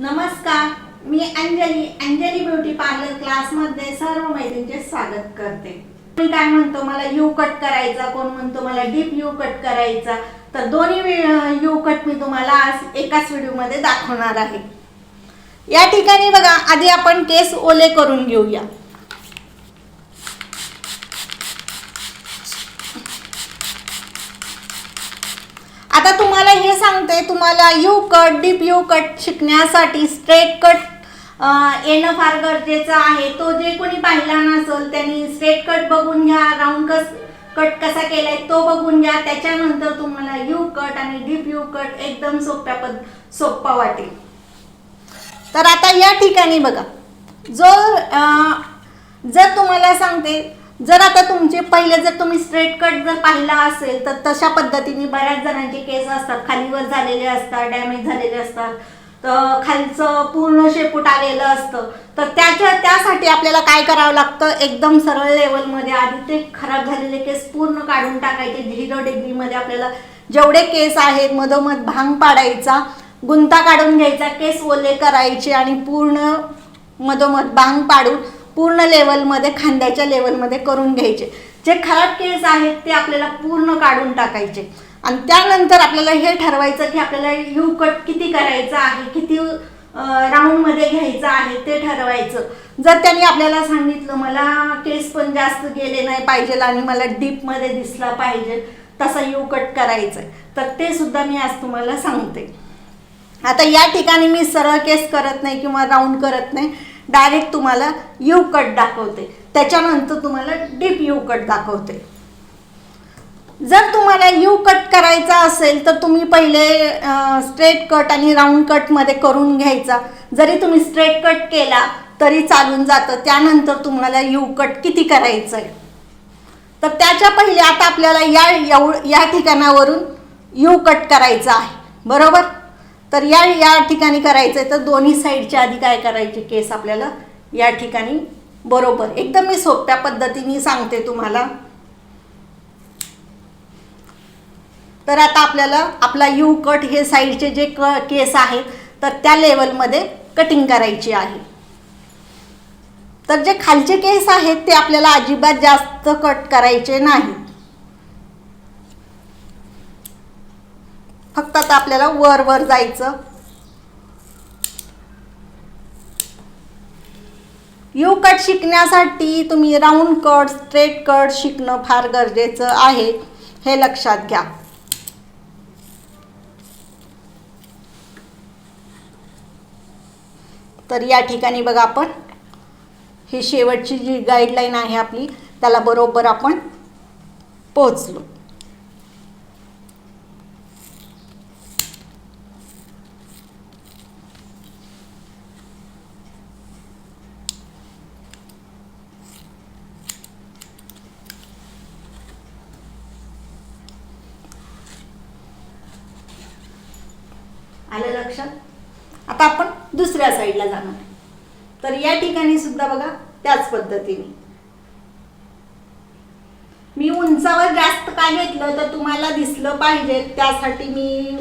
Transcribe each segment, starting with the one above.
नमस्कार मी Anjali Anjali beauty parlour क्लासमध्ये सर्व मैत्रिणींचे स्वागत करते. मी काय म्हणतो मला यू कट करायचा कोण म्हणतो मला डीप यू कट करायचा. तर दोन्ही यू कट मी तुम्हाला आज एकाच व्हिडिओमध्ये दाखवणार आहे. या ठिकाणी बघा आधी आपण केस ओले करून घेऊया. आता तुम्हाला हे सांगते तुम्हाला U cut deep U cut शिकण्यासाठी स्ट्रेट कट येणं फार गरजेचं आहे. तो जे कोणी पाहिला नसेल त्यांनी स्ट्रेट कट बघून घ्या राऊंड कस कट कसा केलाय तो बघून घ्या. त्याच्यानंतर तुम्हाला यू कट आणि डीप यू कट एकदम सोप्या पद सोप्पा वाटेल. तर आता या ठिकाणी बघा. जो जर तुम्हाला सांगते जर आता तुमचे पहिले जर तुम्ही स्ट्रेट कट जर पाहिला असेल तर तशा पद्धतीने बऱ्याच जणांचे केस असतात. खालीवर झालेले असतात डॅमेज झालेले असतात. तर खालचं पूर्ण शेपूट आलेलं असतं. तर त्याच्या त्यासाठी आपल्याला काय करावं लागतं? एकदम सरळ लेवलमध्ये आधी ते खराब झालेले केस पूर्ण काढून टाकायचे. झिरो डिग्रीमध्ये आपल्याला जेवढे केस आहेत मधोमध भांग पाडायचा गुंता काढून घ्यायचा केस ओले करायचे आणि पूर्ण मधोमध भांग पाडून पूर्ण लेवलमध्ये खांद्याच्या लेवलमध्ये करून घ्यायचे. जे खराब केस आहेत ते आपल्याला पूर्ण काढून टाकायचे. आणि त्यानंतर आपल्याला हे ठरवायचं की आपल्याला यू कट किती करायचं आहे किती राऊंडमध्ये घ्यायचं आहे ते ठरवायचं. जर त्यांनी आपल्याला सांगितलं मला केस पण जास्त गेले नाही पाहिजे आणि मला डीपमध्ये दिसला पाहिजे तसा यू कट करायचं आहे तर ते सुद्धा मी आज तुम्हाला सांगते. आता या ठिकाणी मी सरळ केस करत नाही किंवा राऊंड करत नाही. डायरेक्ट तुम्हाला यू कट दाखवते. त्याच्यानंतर तुम्हाला डीप यू कट दाखवते. जर तुम्हाला यू कट करायचा असेल तर तुम्ही पहिले स्ट्रेट कट आणि राऊंड कटमध्ये करून घ्यायचा. जरी तुम्ही स्ट्रेट कट केला तरी चालून जातं. त्यानंतर तुम्हाला यू कट किती करायचं आहे तर त्याच्या पहिले आता आपल्याला या एव या ठिकाणावरून यू कट करायचं आहे. बरोबर? तर या या ठिकाणी करायचं आहे तर दोन्ही साईडच्या आधी काय करायचे केस आपल्याला? या ठिकाणी बरोबर. एकदम मी सोप्या पद्धतीने सांगते तुम्हाला. तर आता आपल्याला आपला यू कट हे साईडचे जे क केस आहेत तर त्या लेवलमध्ये कटिंग करायची आहे. तर जे खालचे केस आहेत ते आपल्याला अजिबात जास्त कट करायचे नाही फक्त आता आपल्याला वर वर जायचं. यू कट शिकण्यासाठी तुम्ही राऊंड कट स्ट्रेट कट शिकणं फार गरजेचं आहे. हे लक्षात घ्या. तर या ठिकाणी बघा आपण. ही शेवटची जी गाईडलाईन आहे आपली त्याला बरोबर आपण पोहोचलो आलं लक्षात आता आपण दुसऱ्या साईडला जाणार. तर या ठिकाणी सुद्धा बघा त्याच पद्धतीने. मी उंचावर जास्त का घेतलं तर तुम्हाला दिसलं पाहिजे. त्यासाठी मी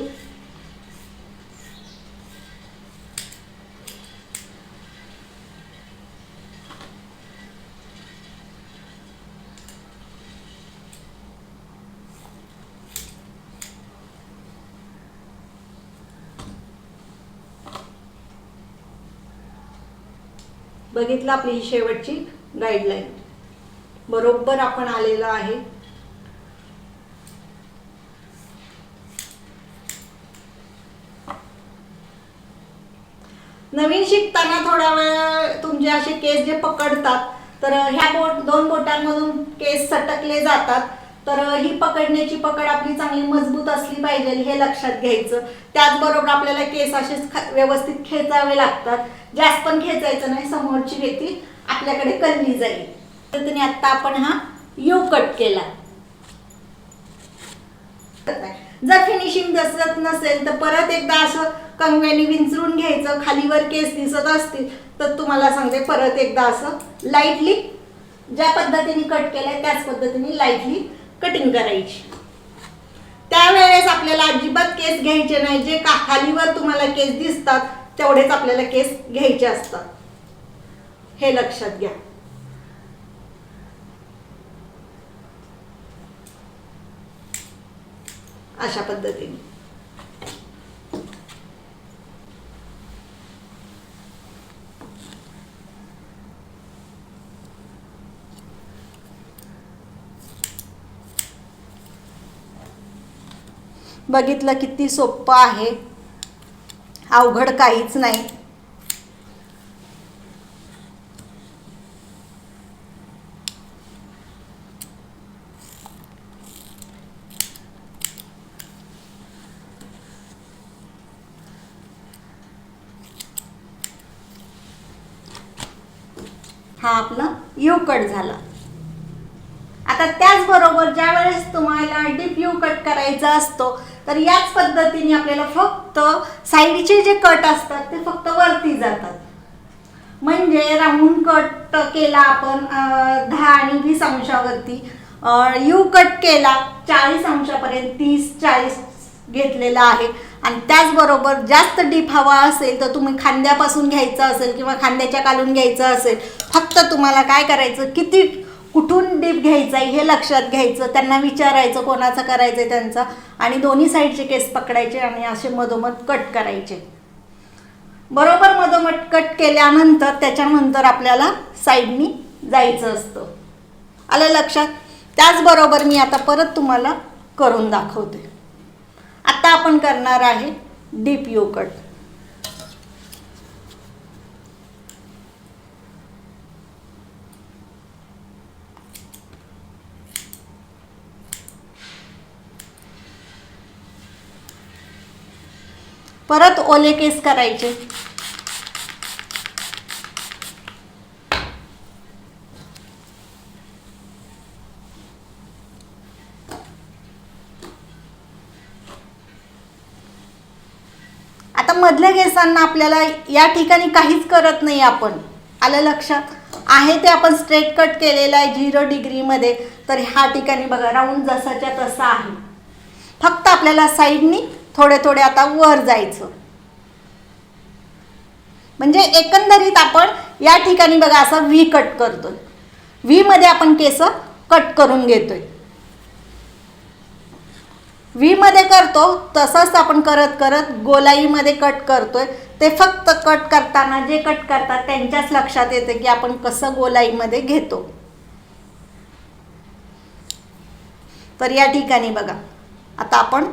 बघितलं आपली ही शेवटची गाईडलाईन बरोबर आपण आलेला आहे. नवीन शिकताना थोडा वेळ तुमचे असे केस जे पकडतात तर ह्या बोट दोन बोटांमधून केस सटकले जातात. तर ही पकडण्याची पकड आपली चांगली मजबूत असली पाहिजे हे लक्षात घ्यायचं. त्याचबरोबर आपल्याला केस असे व्यवस्थित खेचावे लागतात. जास्त पण खेचायचं नाही समोरची व्यक्ती आपल्याकडे कल्ली जाईल. तर तुम्ही आता आपण हा यू कट केला. जर फिनिशिंग दसत नसेल तर परत एकदा असं कंगव्याने विंचरून घ्यायचं खालीवर केस दिसत असतील तर तुम्हाला सांगते परत एकदा असं लाईटली ज्या पद्धतीने कट केलंय त्याच पद्धतीने लाईटली कटिंग करायची. त्यावेळेस आपल्याला अजिबात केस घ्यायचे नाही. जे का खालीवर तुम्हाला केस दिसतात तेवढेच आपल्याला केस घ्यायचे असतात. हे लक्षात घ्या. अशा पद्धतीने. बघितलं किती सोपं आहे. अवघड काहीच नाही. हा आपला यू कट झाला. आता त्याचबरोबर ज्या वेळेस तुम्हाला डीप यू कट करायचा असतो तर याच पद्धतीने आपल्याला फक्त साईडचे जे कट असतात ते फक्त वरती जातात. म्हणजे राहून कट केला आपण दहा आणि वीस अंशावरती. यू कट केला चाळीस अंशापर्यंत तीस चाळीस घेतलेला आहे. आणि त्याचबरोबर जास्त डीप हवा असेल तर तुम्ही खांद्यापासून घ्यायचं असेल किंवा खांद्याच्या कालून घ्यायचं असेल फक्त तुम्हाला काय करायचं किती कुठून डीप घ्यायचं आहे हे लक्षात घ्यायचं त्यांना विचारायचं कोणाचं करायचं आहे त्यांचा. आणि दोन्ही साईडचे केस पकडायचे आणि असे मधोमध कट करायचे. बरोबर मधोमध कट केल्यानंतर त्याच्यानंतर आपल्याला साईडनी जायचं असतं. आलं लक्षात? त्याचबरोबर मी आता परत तुम्हाला करून दाखवते. आता आपण करणार आहे डीप यू कट. परत ओले केस करायचे. आता मधल्या केसांना आपल्याला या ठिकाणी काहीच करत नाही आपण. आलं लक्षात? आहे ते आपण स्ट्रेट कट केलेलं आहे झिरो डिग्रीमध्ये तर ह्या ठिकाणी बघा राऊंड जसाच्या तसा आहे. फक्त आपल्याला साईडनी थोडे थोडे आता वर जायचं. म्हणजे एकंदरीत आपण या ठिकाणी बघा असं व्ही कट करतोय. व्ही मध्ये आपण केस कट करून घेतोय. व्ही मध्ये करतो तसंच आपण करत करत गोलाईमध्ये कट करतोय. ते फक्त कट करताना जे कट करतात त्यांच्याच लक्षात येते की आपण कसं गोलाईमध्ये घेतो. तर या ठिकाणी बघा. आता आपण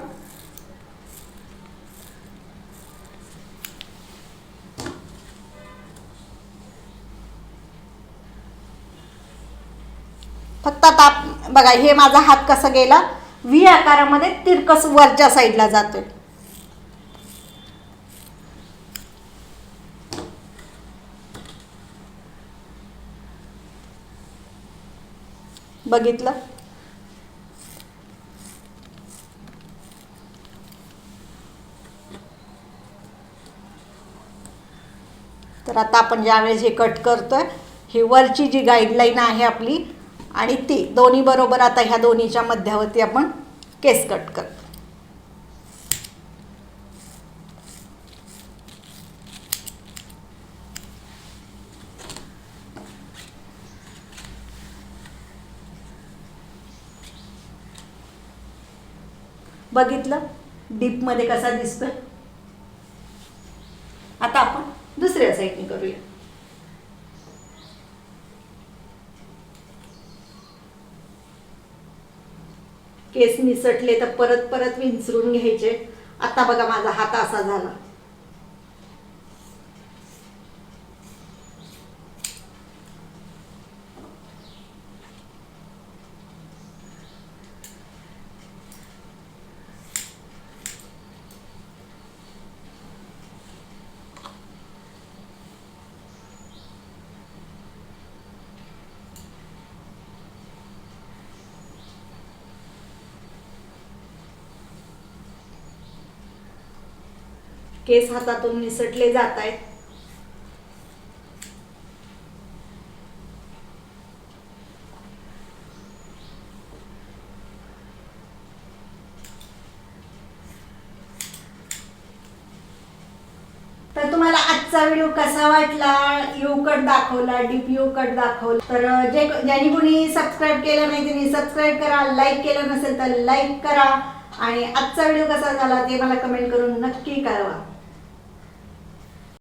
फक्त आता आप- बघा हे माझा हात कसा गेला? व्ही आकारामध्ये तिरकस वरच्या साईडला जातोय. बघितलं? तर आता आपण ज्यावेळेस हे कट करतोय ही वरची जी गाईडलाईन आहे आपली आणि ती दोन्ही बरोबर आता ह्या दोन्हीच्या मध्यावरती आपण केस कट करतो बघितलं? डीपमध्ये कसा दिसतोय? आता आपण दुसऱ्या साईडने करूया. केस निसटले तर परत परत विंचरून घ्यायचे. आता बघा माझा हात असा झाला. केस हातातून निसटले जात आहेत तर तुम्हाला आजचा व्हिडिओ कसा वाटला? यू कट दाखवला डीप यू कट दाखवला. तर जे ज्यांनी कोणी सबस्क्राईब केलं नाही त्यांनी सबस्क्राईब करा. लाईक केलं नसेल तर लाईक करा. आणि आजचा व्हिडिओ कसा झाला ते मला कमेंट करून नक्की कळवा.